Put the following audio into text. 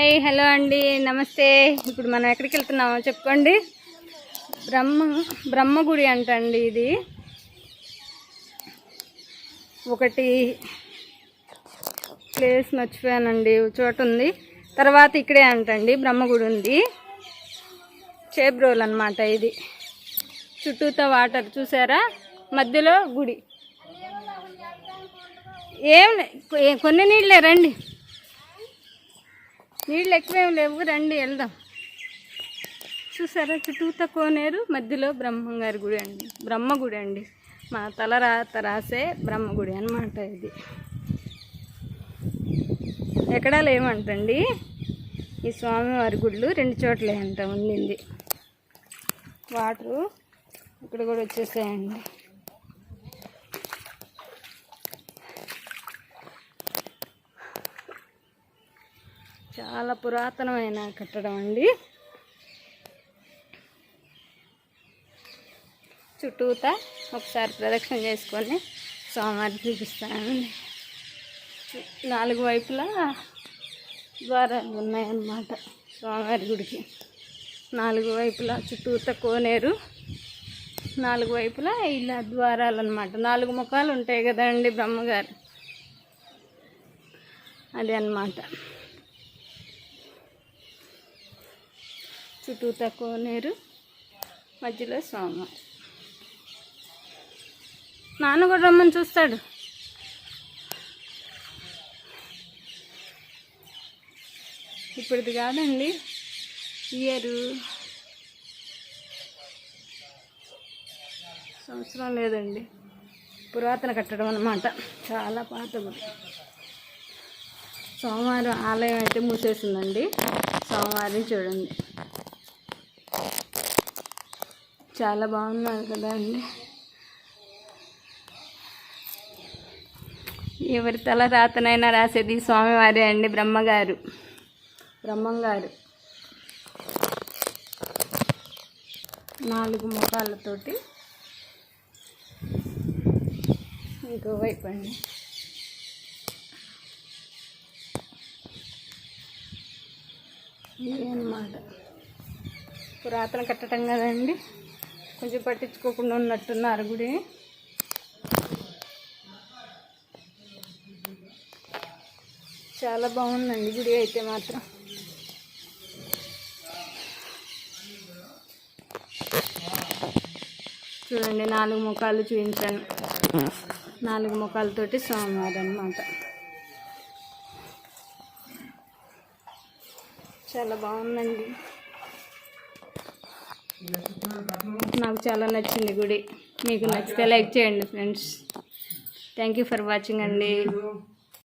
Hi hello అండి నమస్తే. ఇప్పుడు మనం ఎక్కడికి వెళ్తున్నామో చెప్పుకోండి. బ్రహ్మ బ్రహ్మగుడి అంటండి ఇది. ఒకటి ప్లేస్ మర్చిపోయానండి ఒక చోట ఉంది. తర్వాత ఇక్కడే అంటండి బ్రహ్మగుడి ఉంది. చేబ్రోల్ అనమాట ఇది. చుట్టూతో వాటర్ చూసారా? మధ్యలో గుడి. ఏం కొన్ని నీళ్ళే రండి. నీళ్ళు ఎక్కువేం లేవు రండి వెళ్దాం. చూసారా చుట్టూత కోనేరు మధ్యలో బ్రహ్మంగారి గుడి అండి. బ్రహ్మ గుడి అండి. మా తల రాత రాసే బ్రహ్మ గుడి అనమాట ఇది. ఎక్కడా లేవంటండి. ఈ స్వామివారి గుళ్ళు రెండు చోట్లే అంట ఉండింది. వాటరు ఇక్కడ కూడా వచ్చేసాయండి. చాలా పురాతనమైన కట్టడం అండి. చుట్టూత ఒకసారి ప్రదక్షిణ చేసుకొని స్వామివారి చూపిస్తానండి. నాలుగు వైపులా ద్వారాలు ఉన్నాయన్నమాట స్వామివారి గుడికి. నాలుగు వైపులా చుట్టూత కోనేరు. నాలుగు వైపులా ఇలా ద్వారాలు అనమాట నాలుగు ముఖాలు ఉంటాయి కదండి బ్రహ్మగారు. అది అన్నమాట. చుట్టూత కోనేరు మధ్యలో స్వామివారు నాన్న కూడా రమ్మని చూస్తాడు. ఇప్పుడుది కాదండి ఇయరు. సంవత్సరం లేదండి. పురాతన కట్టడం అనమాట చాలా పాత సోమవారం ఆలయం అయితే మూసేసిందండి. సోమవారం చూడండి. చాలా బాగున్నారు కదా అండి. ఎవరి తల రాతనైనా రాసేది స్వామివారే అండి బ్రహ్మగారు. బ్రహ్మంగారు. నాలుగు ముఖాలతోటి ఇంకో వైపు అండి. ఇది అన్నమాట పురాతన కట్టడం కదండి. కొంచెం పట్టించుకోకుండా ఉన్నట్టున్నారు గుడి. చాలా బాగుందండి గుడి అయితే మాత్రం. చూడండి నాలుగు ముఖాలు చూపించాను. నాలుగు ముఖాలతోటి స్వామివారు అనమాట చాలా బాగుందండి. నాకు చాలా నచ్చింది గుడి. మీకు నచ్చితే లైక్ చేయండి friends thank you for watching అండి.